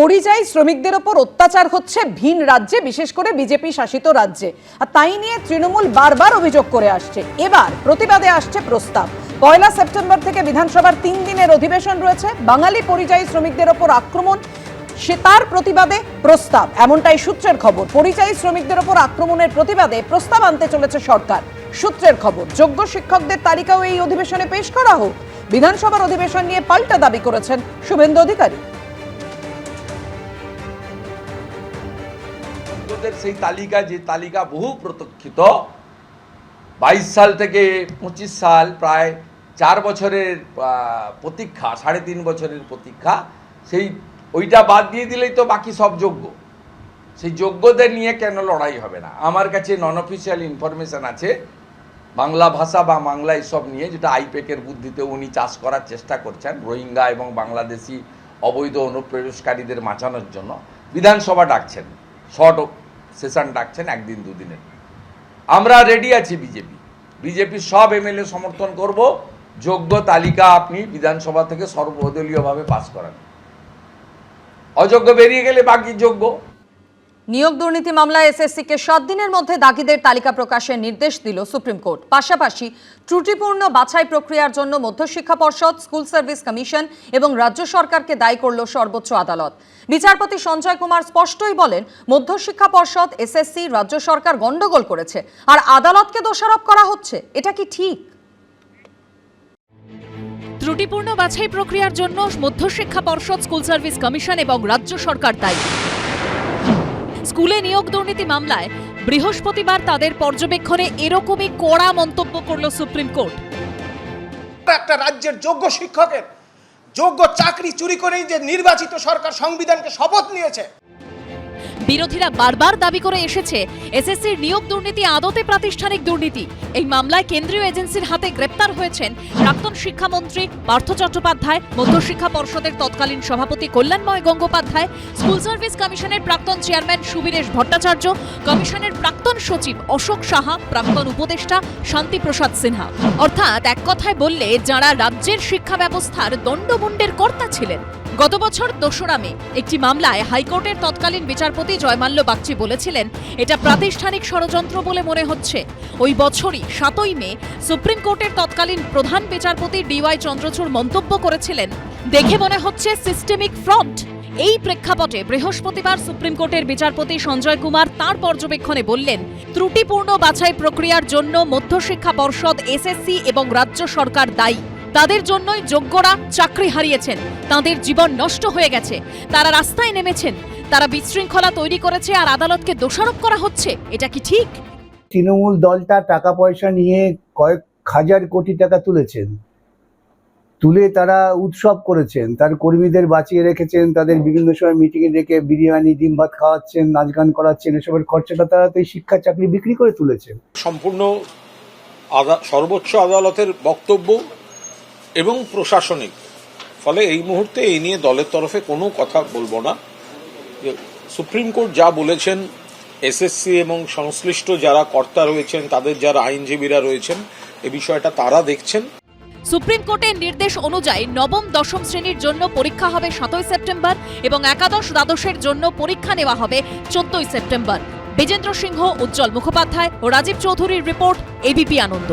পরিযায়ী শ্রমিকদের ওপর অত্যাচার হচ্ছে ভিন রাজ্যে, বিশেষ করে বিজেপি শাসিত রাজ্যে। আর তাই নিয়ে তৃণমূল বারবার অভিযোগ করে আসছে। এবার প্রতিবাদে আসছে প্রস্তাব। পয়লা সেপ্টেম্বর থেকে বিধানসভার তিন দিনের অধিবেশন রয়েছে। বাঙালি পরিযায়ী শ্রমিকদের ওপর আক্রমণ, সে তার প্রতিবাদে প্রস্তাব। এমনটাই সূত্রের খবর। পরিযায়ী শ্রমিকদের ওপর আক্রমণের প্রতিবাদে প্রস্তাব আনতে চলেছে সরকার। সূত্রের খবর, যোগ্য শিক্ষকদের তালিকাও এই অধিবেশনে পেশ করা হোক। বিধানসভার অধিবেশন নিয়ে পাল্টা দাবি করেছেন শুভেন্দু অধিকারী। ওদের সেই তালিকা, যে তালিকা বহু প্রতীক্ষিত, বাইশ সাল থেকে পঁচিশ সাল প্রায় চার বছরের প্রতীক্ষা, সাড়ে তিন বছরের প্রতীক্ষা, সেই ওইটা বাদ দিয়ে দিলেই তো বাকি সব যোগ্য। সেই যোগ্যদের নিয়ে কেন লড়াই হবে না? আমার কাছে নন অফিসিয়াল ইনফরমেশন আছে, বাংলা ভাষা বা বাংলা এসব নিয়ে, যেটা আইপেকের বুদ্ধিতে উনি চাষ করার চেষ্টা করছেন, রোহিঙ্গা এবং বাংলাদেশি অবৈধ অনুপ্রবেশকারীদের বাঁচানোর জন্য। বিধানসভা ডাকছেন, শর্ট সেশন ডাকছেন একদিন, দুদিনের আমরা রেডি আছি বিজেপি। বিজেপি সব এমএলএ সমর্থন করব। যোগ্য তালিকা আপনি বিধানসভা থেকে সর্বদলীয়ভাবে পাস করান। অযোগ্য বেরিয়ে গেলে বাকি যোগ্য। নিয়োগ দুর্নীতি মামলায় এসএসসিকে সাত দিনের মধ্যে দাগিদের তালিকা প্রকাশের নির্দেশ দিল সুপ্রিম কোর্ট। পাশাপাশি ত্রুটিপূর্ণ বাছাই প্রক্রিয়ার জন্য মধ্যশিক্ষা পর্ষদ, স্কুল সার্ভিস কমিশন এবং রাজ্য সরকারকে দায়ী করল সর্বোচ্চ আদালত। বিচারপতি সঞ্জয় কুমার স্পষ্টই বলেন, মধ্যশিক্ষা পর্ষদ, এসএসসি, রাজ্য সরকার গন্ডগোল করেছে, আর আদালতকে দোষারোপ করা হচ্ছে। এটা কি ঠিক? ত্রুটিপূর্ণ বাছাই প্রক্রিয়ার জন্য মধ্যশিক্ষা পর্ষদ, স্কুল সার্ভিস কমিশন এবং রাজ্য সরকার দায়ী। স্কুলে নিয়োগ দুর্নীতি মামলায় বৃহস্পতিবার তাদের পর্যবেক্ষণে এরকমই কড়া মন্তব্য করল সুপ্রিম কোর্ট। একটা রাজ্যের যোগ্য শিক্ষকের যোগ্য চাকরি চুরি করেই যে নির্বাচিত সরকার সংবিধানকে শপথ নিয়েছে বিরোধীরা বারবার দাবি করে এসেছে, এসএসসির নিয়োগ দুর্নীতি আদতে প্রাতিষ্ঠানিক দুর্নীতি। এই মামলায় কেন্দ্রীয় এজেন্সির হাতে গ্রেপ্তার হয়েছেন প্রাক্তন শিক্ষামন্ত্রী পার্থ চট্টোপাধ্যায় মধ্যশিক্ষা পর্ষদের তৎকালীন সভাপতি কল্যাণময় গঙ্গোপাধ্যায়, স্কুল সার্ভিস কমিশনের প্রাক্তন চেয়ারম্যান সুবীরেশ ভট্টাচার্য, কমিশনের প্রাক্তন সচিব অশোক সাহা, প্রাক্তন উপদেষ্টা শান্তিপ্রসাদ সিনহা। অর্থাৎ এক কথায় বললে, যারা রাজ্যের শিক্ষা ব্যবস্থার দণ্ডমুণ্ডের কর্তা ছিলেন গত বছর দোসরা মে একটি মামলায় হাইকোর্টের তৎকালীন বিচারপতি জয়মাল্য বাগচি বলেছিলেন, এটা প্রাতিষ্ঠানিক ষড়যন্ত্র বলে মনে হচ্ছে। ওই বছরই সাতই মে সুপ্রিম কোর্টের তৎকালীন প্রধান বিচারপতি ডিওয়াই চন্দ্রচূড় মন্তব্য করেছিলেন, দেখে মনে হচ্ছে সিস্টেমিক ফ্রন্ট। এই প্রেক্ষাপটে বৃহস্পতিবার সুপ্রিম কোর্টের বিচারপতি সঞ্জয় কুমার তার পর্যবেক্ষণে বললেন, ত্রুটিপূর্ণ বাছাই প্রক্রিয়ার জন্য মধ্যশিক্ষা পর্ষদ, এসএসসি এবং রাজ্য সরকার দায়ী। তাদের জন্যই যোগ্যরা চাকরি হারিয়েছেন। তাদের জীবন নষ্ট হয়ে গেছে। তারা রাস্তায় নেমেছেন। তারা বিশৃঙ্খলা তৈরি করেছে আর আদালতকে দোষারোপ করা হচ্ছে। এটা কি ঠিক? তৃণমূল দলটা টাকা পয়সা নিয়ে কয়েক হাজার কোটি টাকা তুলেছেন। তুলে তারা উৎসব করেছেন। তার কর্মীদের বাঁচিয়ে রেখেছেন। তাদের বিভিন্ন সময় মিটিংয়ে ডেকে বিরিয়ানি ডিম ভাত খাওয়াচ্ছেন নাচ গান করাচ্ছেন। এসবের খরচাটা তারা তো এই শিক্ষা চাকরি বিক্রি করে তুলেছেন। সম্পূর্ণ সর্বোচ্চ আদালতের বক্তব্য এবং প্রশাসনিক। ফলে এই মুহূর্তে এই নিয়ে দলের তরফে কোনো কথা বলব না। সুপ্রিম কোর্ট যা বলেছেন, এসএসসি এবং সংশ্লিষ্ট যারা কর্তা রয়েছেন, তাদের যারা আইনজীবীরা রয়েছেন, এ বিষয়টা তারা দেখছেন। সুপ্রিম কোর্টের নির্দেশ অনুযায়ী নবম, দশম শ্রেণির জন্য পরীক্ষা হবে সাতই সেপ্টেম্বর এবং একাদশ, দ্বাদশের জন্য পরীক্ষা নেওয়া হবে চোদ্দই সেপ্টেম্বর। বিজেন্দ্র সিংহ, উজ্জ্বল মুখোপাধ্যায় ও রাজীব চৌধুরীর রিপোর্ট এবিপি আনন্দ।